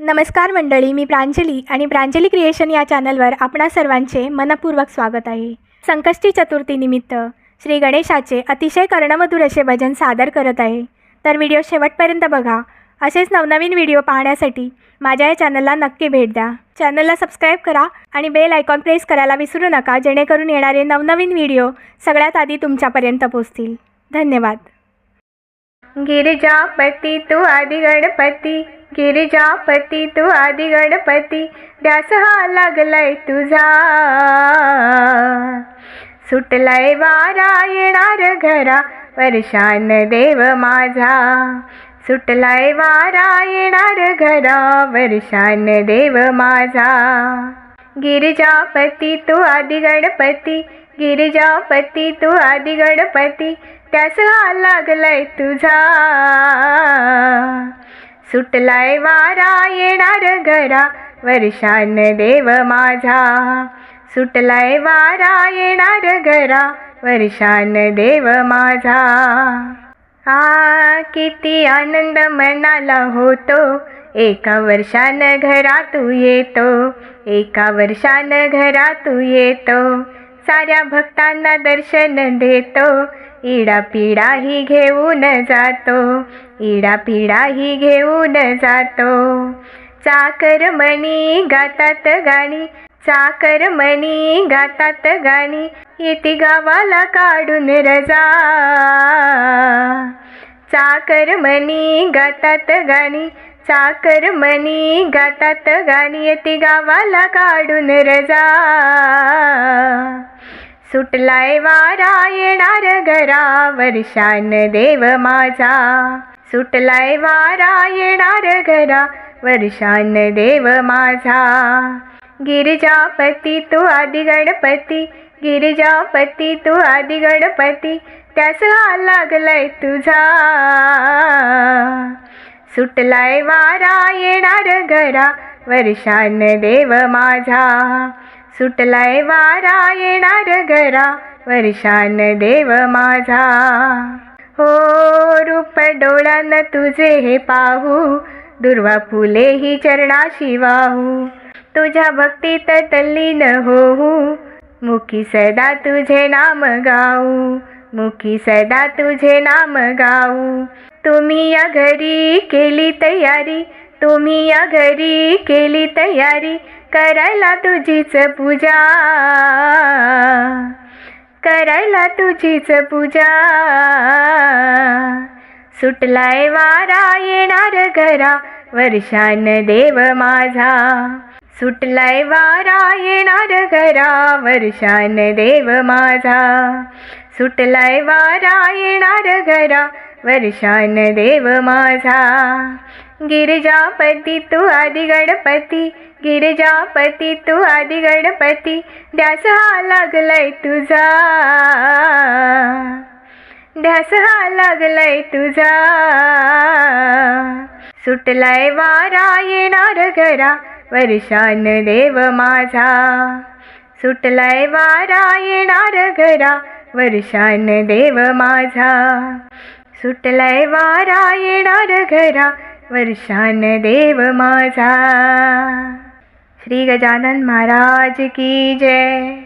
नमस्कार मंडळी मी प्रांजली आणि प्रांजली क्रिएशन या चॅनलवर आपणा सर्वांचे मनपूर्वक स्वागत आहे. संकष्टी चतुर्थीनिमित्त श्री गणेशाचे अतिशय कर्णमधुर असे भजन सादर करत आहे. तर व्हिडिओ शेवटपर्यंत बघा. असेच नवनवीन व्हिडिओ पाहण्यासाठी माझ्या या चॅनलला नक्की भेट द्या. चॅनलला सबस्क्राईब करा आणि बेल आयकॉन प्रेस करायला विसरू नका जेणेकरून येणारे नवनवीन व्हिडिओ सगळ्यात आधी तुमच्यापर्यंत पोहोचतील. धन्यवाद. गिरिजापती तू आदि गणपती गिरिजापती तू आदि गणपती ध्यास हा लागलाय तुझा. सुटलाय वारा येणार घरा वर्षान देव माझा. सुटलाय वारा येणार घरा वर्षान देव माझा. गिरिजापती तू आदि गणपती गिरिजापती तू आदि गणपती त्यास हा लागलाय तुझा. सुटलाय वारा येणार घरा वर्षान देव माझा. सुटलाय वारा येणार घरा वर्षान देव माझा. आ किती आनंद मनाला होतो. एका वर्षान घरा तू येतो एका वर्षान घरा तू येतो. साऱ्या भक्तांना दर्शन देतो. इडा पिढाही घेऊन जातो. इडा पिढाही घेऊन जातो. चाकर मणी गातात गाणी चाकर मणी गातात गाणी येते गावाला काढून रजा. चाकर मणी गातात गाणी चाकर मणी गातात गाणी येते गावाला काढून रजा. सुटलाय वारा येणार घरा वर्षान देव माझा. सुटलाय वारा येणार घरा वर्षान देव माझा. गिरिजापती तू आदि गणपती गिरिजापती तू आदि गणपती त्यास हा लागलाय तुझा. सुटलाय वारा येणार घरा वर्षान देव माझा. सुटलाय वारा येणार घरा वर्षान देव माझा. हो रूप डोळ्यान तुझे हे पाहू दुर्वा फुले ही चरणाशी वाहू. तुझ्या भक्तीत तल्लीन होऊ मुखी सदा तुझे नाम गाऊ मुखी सदा तुझे नाम गाऊ. तुम्ही या घरी केली तयारी तुम्ही या घरी केली तयारी करायला तुझीच पूजा. करायला तुझीच पूजा. सुटलाय वारा येणार घरा वर्षान देव माझा. सुटलाय वारा येणार घरा वर्षान देव माझा. सुटलाय वारा येणार घरा वर्षान देव माझा. गिरिजापती तू आदि गणपती. गिरिजापती तू आदि गणपती. ध्यास हा लागलाय तुझा. ध्यास हा लागलाय तुझा. सुटलाय वारा येणार घरा वर्षान देव माझा. सुटलाय वारा येणार घरा वर्षान देव माझा. सुटलाय वारा येणार घरा वर्षान देव माझा. श्री गजानन महाराज की जय.